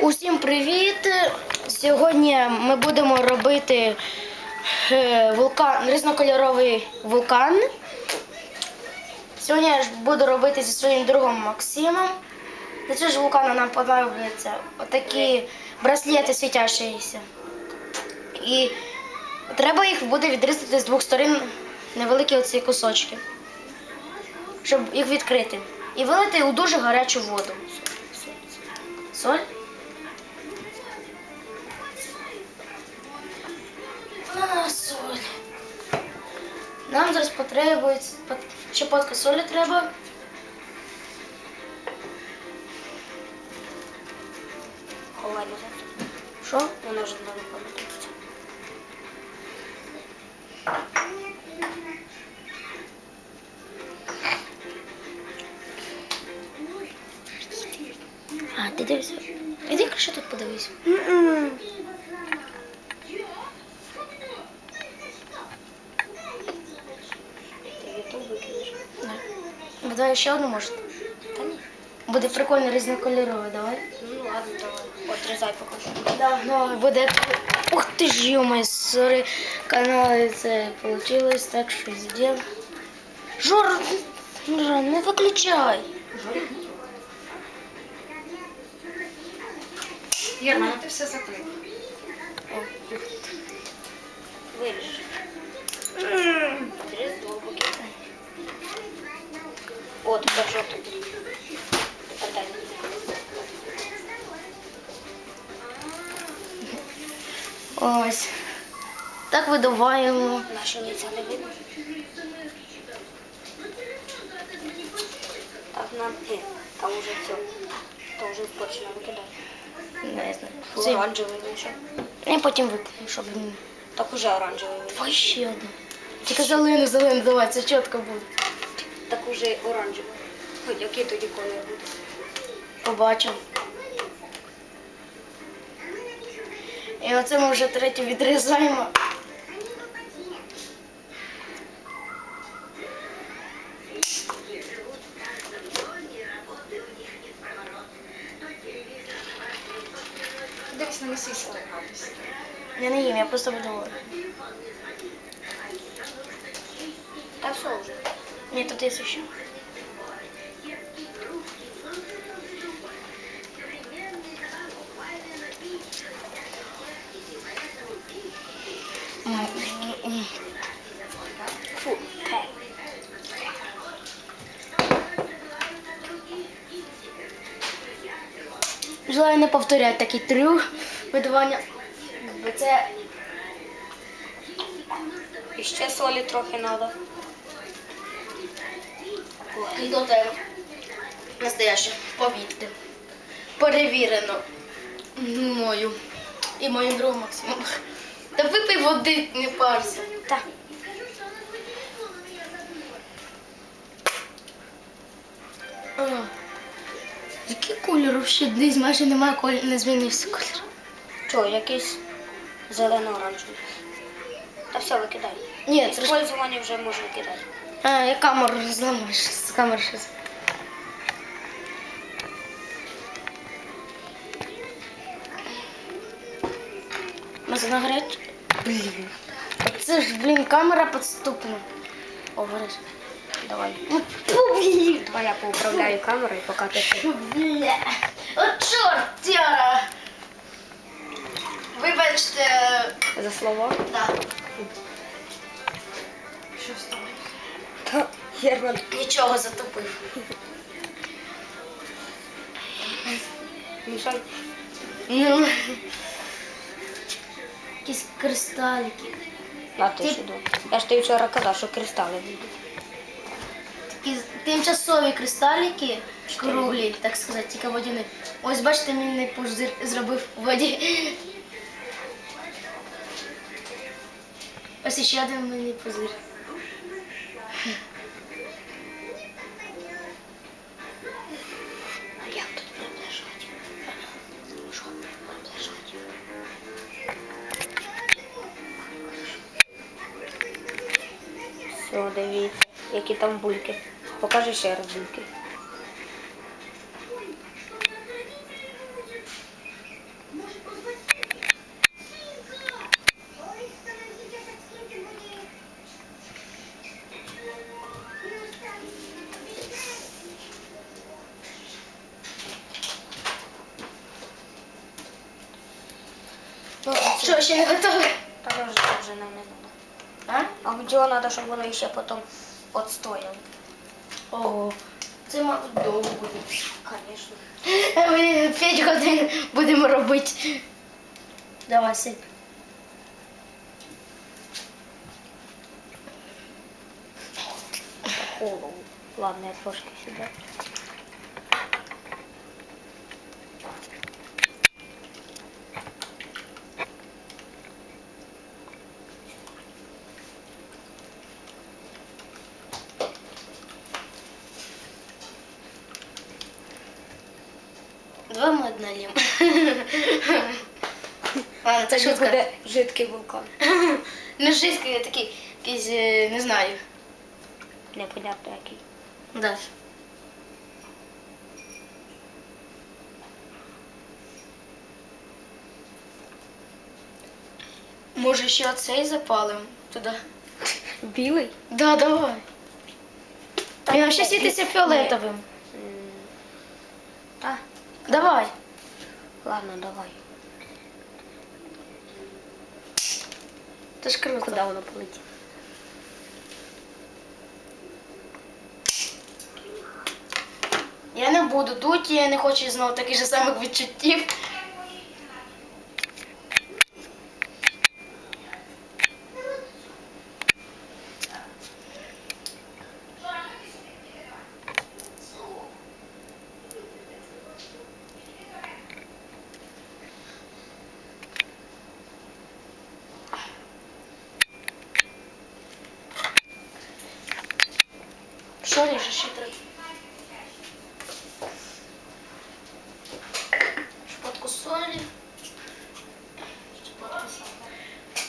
Усім привіт! Сьогодні ми будемо робити е, вулкан, різнокольоровий вулкан. Сьогодні я буду робити зі своїм другом Максимом. Для цього ж вулкану нам понадобляться отакі браслети світящіся. І треба їх буде відрізати з двох сторон невеликі оці кусочки, щоб їх відкрити. І вилити у дуже гарячу воду. Соль? Нам зараз потребується пот- щепотка солі треба. Ховай назад. Що? Воно вже не виходить. Давай ще одну може. Та ні. Буде прикольно різнокольорове, давай. Ну ладно, давай. Отрізай покажу. Да, ну, буде. Ух ти ж, йомай, сори, канали це получилось, так що зробив. Жор, Жора, не виключай. Єрмана, ти все закрив. Так видуваємо. Наші лиця не видно. Так, нам... Ні, там уже все. Там вже скотч не викидати. Не знаю. Оранжевий вийшов. Я потім викину, щоб він. Так уже оранжевий вийшов. Давай ще одну. Тільки зелену, зелену, давай, це чітко буде. Так уже оранжевий. Ой, який тоді колір буде? Побачимо. І оце ми вже третю відрізаємо. Повторяти такий трюк видавання. Бо це І ще солі трохи треба. і тебе. Настояще, повірте. Перевірено мною і моїм другом Максимом. Та випий води, не парся. Так. А, який кольор ще десь майже немає кольору, не змінився колір. Чого, якийсь зелено-оранжевий. Та все, викидай. Ні, трошки. Іспользування вже можна викидати. А, я камеру зламаєш, з камери щось. Може нагрять? Блін. Це ж, блін, камера підступна. О, говориш. Давай. Давай я поуправляю камерою, поки ти Бля. От чортяра. Вибачте. За слово. Да. Що стало? Та, Герман. Нічого затопив. Мішай. Ну. Якісь кристалики. На ти Ти- сюди. Я ж тобі вчора казав, що кристали будуть. Такі тимчасові кристалики, круглі, так сказати, тільки водяні. Ось бачите, мій пузир зробив у воді. Ось ще один мені пузир. Все, дивіться, які там бульки. Покажи ще раз бульки. Ну, Що, ще не готове? Та вже нам не треба. А? А в треба, щоб воно ще потім відстояло. Ого. Це, мабуть, довго буде. Звісно. Ми 5 годин будемо робити. Давай, сип. Голову. Ладно, я трошки сюди. Два ми одналім. Ладно, це Це шутка. буде жидкий вулкан. Не шістка, я такий, якийсь, е, не знаю. Непонятно який. Да. Може ще оцей запалим туди? Білий? Да, давай. Він ще світиться фіолетовим. Давай. ладно, давай. Це ж круто. Куда воно полетить? Я не буду дути, я не хочу знову таких же самих відчуттів. Що ріже ще треба? Щепотку солі. Щепотку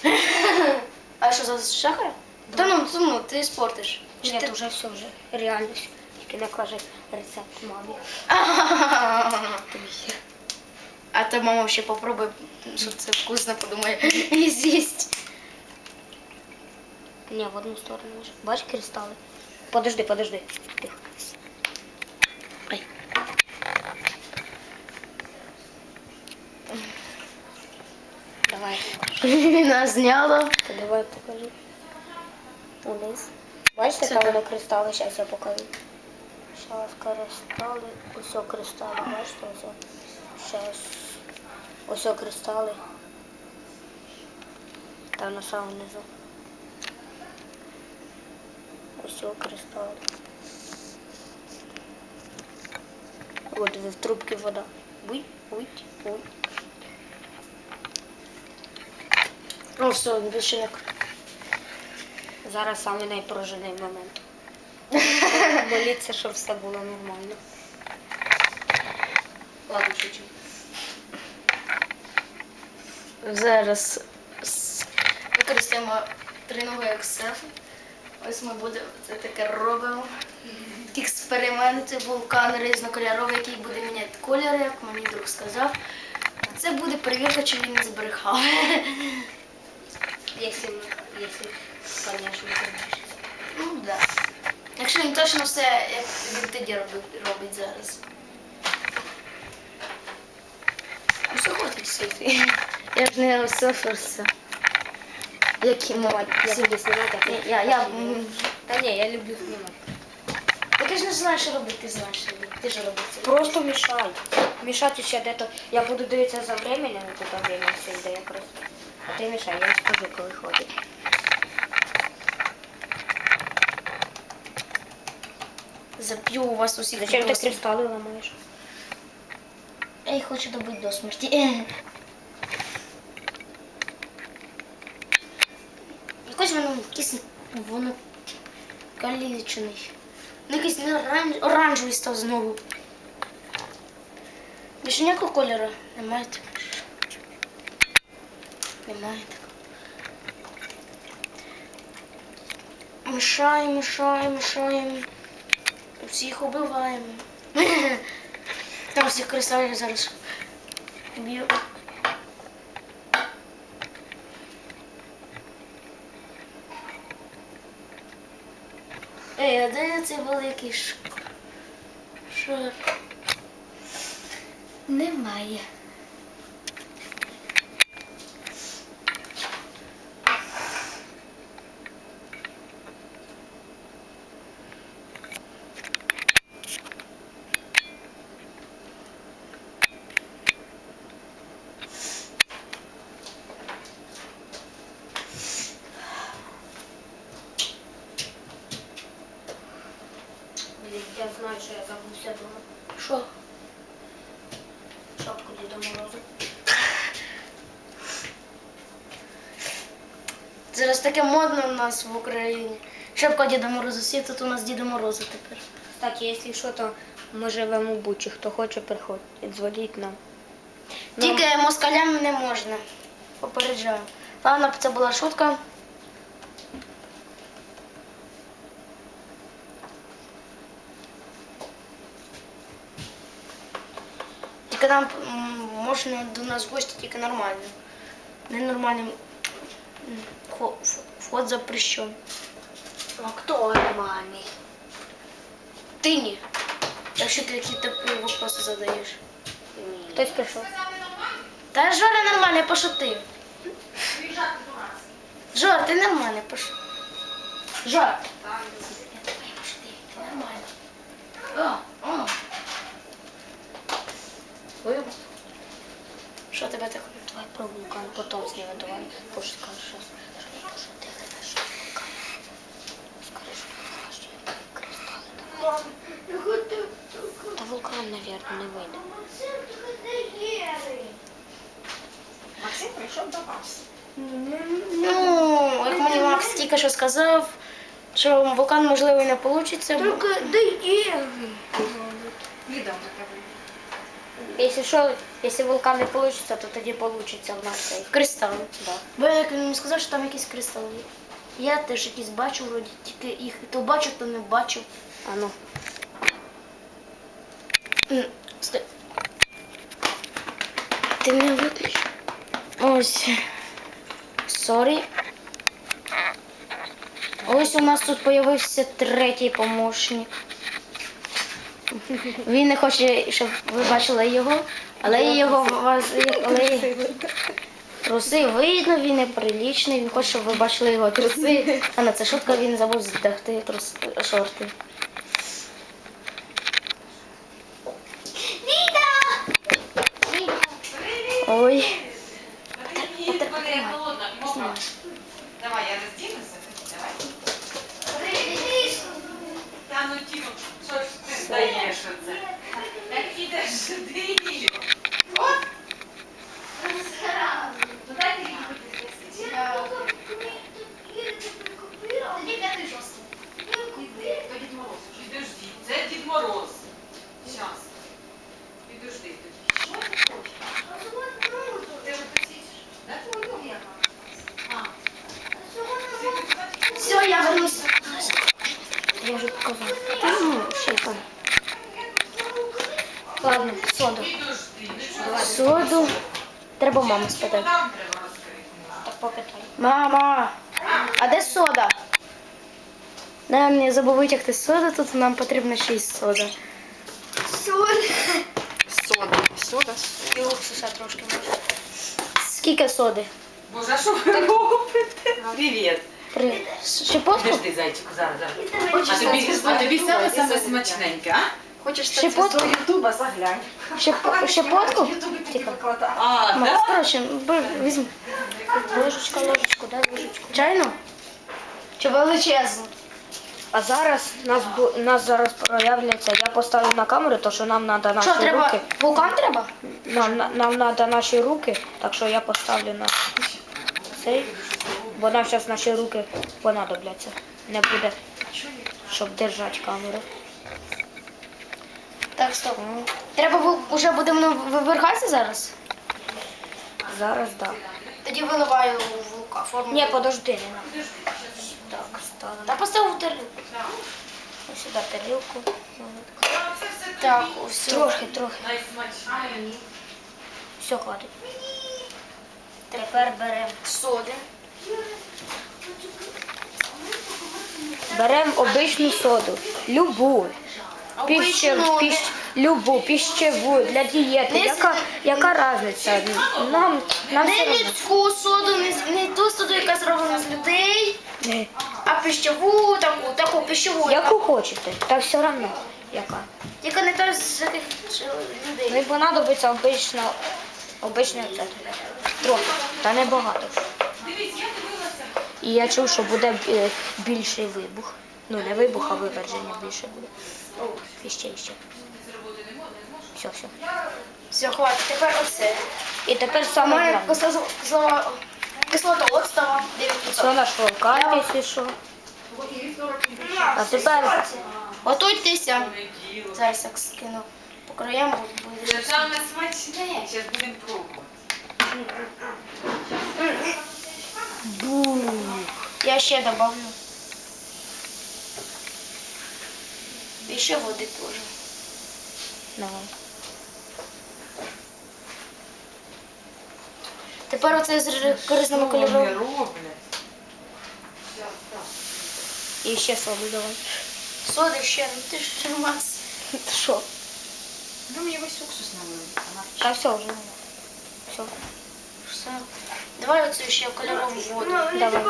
солі. А що за шахар? Та ну, це, ну, ти спортиш. Чи Ні, ти- вже все вже. Реальність. Тільки не каже рецепт мамі. Тобі. А то мама ще попробує, що це вкусно, подумає і з'їсть. Ні, в одну сторону вже. Бач кристали? Подожди, подожди. Тихо. Ай. Давай. Нас зняло. Давай покажи. Униз. Бачите, Це там воно кристали, зараз я покажу. Зараз кристали. Ось кристали, бачите, ось. Зараз. Ось кристали. Там на самому низу. Ось кристали. От в трубці вода. Буй, буй, буй. О, все, більше не Зараз самий найпрожений момент. Моліться, щоб все було нормально. Ладно, шучу. Зараз використаємо триногу ексеф. Ось ми будемо це таке робимо. Експерименти, вулкан різнокольоровий, який буде міняти кольори, як мені друг сказав. Це буде перевірка, чи він не збрехав. Якщо, якщо, звісно, Ну так. Да. Якщо він точно все, як він тоді робить, робить зараз. Ну, світи? Я ж не селферся. Які мова. Я буду знімати. ти- Я, я, м, Та ні, я люблю знімати. Так я ж не знаю, що робити, ти знаєш, що робити. Ти ж робиш це. Просто мішай. Мішати ще де-то. Я буду дивитися за временем, тут время все йде якраз. А ти мішай, я скажу, коли ходить. Зап'ю у вас усіх Зачем ти досвід. кристали ламаєш? Я їх хочу добити до смерті. Якось воно якийсь воно калічений. Ну якийсь не оранж... оранжевий став знову. Більше ніякого кольору немає. такого. Немає такого. Мішаємо, мішаємо, мішаємо. Всіх убиваємо. Там всіх кристалів зараз б'ю. Ей, а де цей великий шар? Немає. Зараз таке модно у нас в Україні. Шапка Діда Мороза, всі тут у нас Діда Мороза тепер. Кстати, якщо що, то ми живемо в Бучі. Хто хоче, приходь. Дзвоніть нам. Ну. Тільки москалям не можна. Попереджаю. Ладно, це була шутка. Тільки нам можна до нас в гості тільки нормально. Ненормальним вход запрещен. А хто нормальний? Ти ні. Якщо ти якісь такі вопроси задаєш. Хтось прийшов. Та Жора нормально пошутив. Жор, ти нормально пошутив. Жор. Я тобі пошутив, ти нормально. Що тебе таке? Давай про вулкан, потом з ними давай. Скажи щось. Що я пошутила, що вулкан. Скажи, що я Та вулкан, мабуть, не вийде. Максим прийшов до вас. Ну, як мені Макс тільки що сказав, що вулкан можливо і не вийде. Відео таке. Якщо що, якщо вулкан не вийде, то тоді вийде в нас цей. Кристали. Да. Бо як він мені сказав, що там якісь кристали є. Я теж якісь бачу, вроді, тільки їх то бачу, то не бачу. А ну. Стой. Ти мене виключ. Ось. Сорі. Ось у нас тут з'явився третій помощник. Він не хоче, щоб ви бачили його, але я його вас. Але... Труси видно, він неприлічний, він хоче, щоб ви бачили його труси. А на це шутка він забув здягти трус... шорти. Ой. Вона я голодна, мокра. Давай, я роздінуся. Давай. Та ну Тіно, що ж ти даєш оце? Так ідеш сюди. От. Ну дайте мені То Дід Мороз. Підожди, це Дід Мороз. Щас. Підожди тоді. Що ти хочеш? Ти вже посічеш? Да твою я А. Все, я вернусь. Я вже показав. Ну. Ладно, соду. Соду. Треба маму спитати. Так. Мама, а де сода? Да, не забув витягти соду, тут нам потрібно ще й сода. Сода. Сода. І уксуса трошки може. Скільки соди? Боже, а що ви робите? Привіт. Три. Щепотку? Подожди, зайчику, зараз, зараз. А тобі, а тобі саме саме смачненьке, а? Хочеш Щепотку? стати зв'язкою Ютуба, заглянь. Щеп- Щепотку? В Ютубі. А, Макс, да? бери, візьми. Ложечка, ложечку, дай ложечку. Чайну? Чи величезну? А зараз нас бу- нас зараз проявляться. Я поставлю на камеру, то що нам треба наші Що, треба? руки. Вулкан треба? Нам на- нам треба наші руки, так що я поставлю на цей, бо нам зараз наші руки понадобляться. Не буде, щоб держати камеру. Так, стоп. Треба вул- уже будемо вивергатися зараз? Зараз так. Тоді виливаю в вулка форму. Ні, подожди, не надо. Так, ставимо. Та поставив тарілку. Ось сюди тарілку. Так, все. Трохи, трохи. Все, хватить. Тепер беремо. Соди. Беремо обичну соду. Любу. Піще, Обичну, піщ, любу, піщеву, для дієти. Яка, яка різниця? Нам, нам все Не одно. людську соду, не, з- не ту соду, яка зроблена з людей, Не. а пищову таку, таку пищову. Яку хочете, та все одно. Яка? Яка не та з таких ж людей. Мені понадобиться обична, обична це. Трохи, та не багато. Дивись, я дивилася. І я чув, що буде е, більший вибух. Ну, не вибух, а виверження більше буде. І ще, і ще. Все, все. Все, хватить. Тепер оце. І тепер саме мене головне. кислота кислота оцтова Це 9%. наш що. А тепер Готуйтеся. Зараз так скину по краям буде. Це саме смачне. Зараз будемо пробувати. Я ще добавлю. І ще води теж. давай. Тепер оце з корисними кольорами. І ще соду давай. Соди ще, ну ти ж чермас. Що? Ну, мені весь уксус налили. Та все вже. Все. Все. Давай оцю ще кольорову воду. Давай.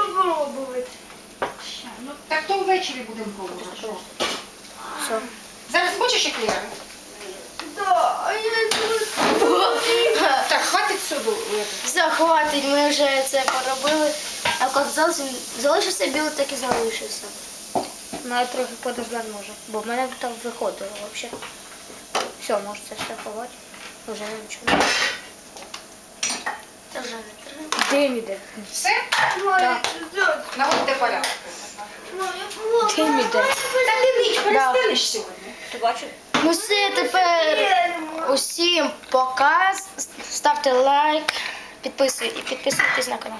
Ну, так то ввечері будемо пробувати. Що? Все. Зараз хочеш еклери? Так, хватить соду. Все, хватить, ми вже це поробили. А коли зовсім залишився білий, так і залишився. Ну, я трохи подождати може, бо в мене там виходило взагалі. Все, може це все ховати. Вже нічого. Це вже не треба. Дим іде. Все? Так. Наводьте порядок. Дим іде. Та ти ніч перестанеш сьогодні. Ти бачиш? Ну все, тепер усім пока. Ставте лайк, підписуйтесь і підписуйтесь на канал.